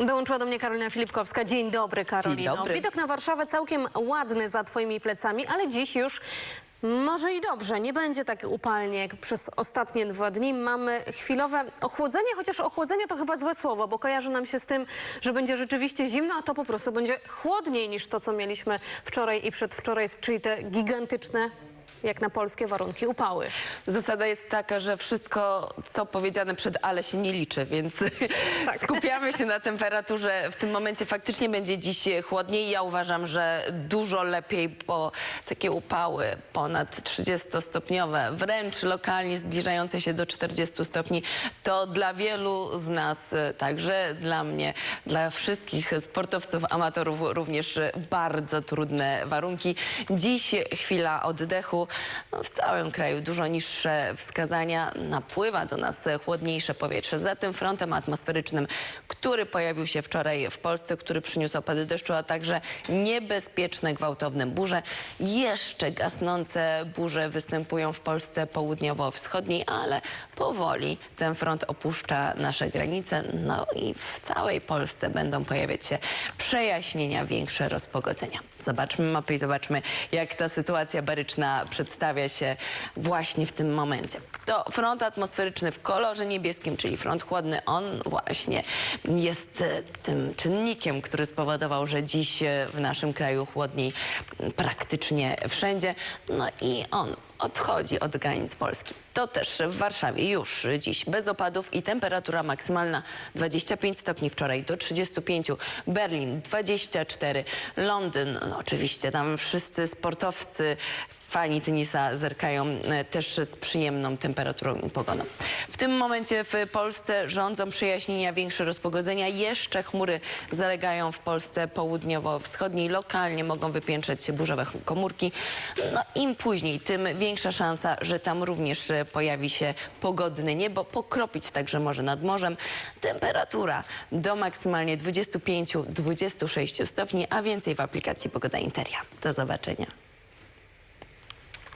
Dołączyła do mnie Karolina Filipkowska. Dzień dobry, Karolino. Dzień dobry. Widok na Warszawę całkiem ładny za twoimi plecami, ale dziś już może i dobrze. Nie będzie tak upalnie jak przez ostatnie dwa dni. Mamy chwilowe ochłodzenie, chociaż ochłodzenie to chyba złe słowo, bo kojarzy nam się z tym, że będzie rzeczywiście zimno, a to po prostu będzie chłodniej niż to, co mieliśmy wczoraj i przedwczoraj, czyli te gigantyczne, jak na polskie warunki, upały. Zasada jest taka, że wszystko, co powiedziane przed ale się nie liczy, więc Tak. skupiamy się na temperaturze. W tym momencie faktycznie będzie dziś chłodniej. Ja uważam, że dużo lepiej, bo takie upały ponad 30-stopniowe, wręcz lokalnie zbliżające się do 40 stopni, to dla wielu z nas, także dla mnie, dla wszystkich sportowców, amatorów również bardzo trudne warunki. Dziś chwila oddechu. No, w całym kraju dużo niższe wskazania. Napływa do nas chłodniejsze powietrze. Za tym frontem atmosferycznym, który pojawił się wczoraj w Polsce, który przyniósł opady deszczu, a także niebezpieczne gwałtowne burze. Jeszcze gasnące burze występują w Polsce południowo-wschodniej, ale powoli ten front opuszcza nasze granice. No i w całej Polsce będą pojawiać się przejaśnienia, większe rozpogodzenia. Zobaczmy mapy i zobaczmy, jak ta sytuacja baryczna przedstawia się właśnie w tym momencie. To front atmosferyczny w kolorze niebieskim, czyli front chłodny, on właśnie jest e, tym czynnikiem, który spowodował, że dziś e, w naszym kraju chłodniej praktycznie wszędzie. No i on odchodzi od granic Polski. To też w Warszawie już dziś bez opadów i temperatura maksymalna 25 stopni wczoraj do 35. Berlin 24. Londyn, no oczywiście tam wszyscy sportowcy, fani tenisa zerkają e, też z przyjemną temperaturą i pogodą. W tym momencie w Polsce rządzą przejaśnienia, większe rozpogodzenia. Jeszcze chmury zalegają w Polsce południowo-wschodniej. Lokalnie mogą wypiętrzać się burzowe komórki. No im później, tym większa szansa, że tam również pojawi się pogodne niebo. Pokropić także może nad morzem. Temperatura do maksymalnie 25-26 stopni, a więcej w aplikacji Pogoda Interia. Do zobaczenia.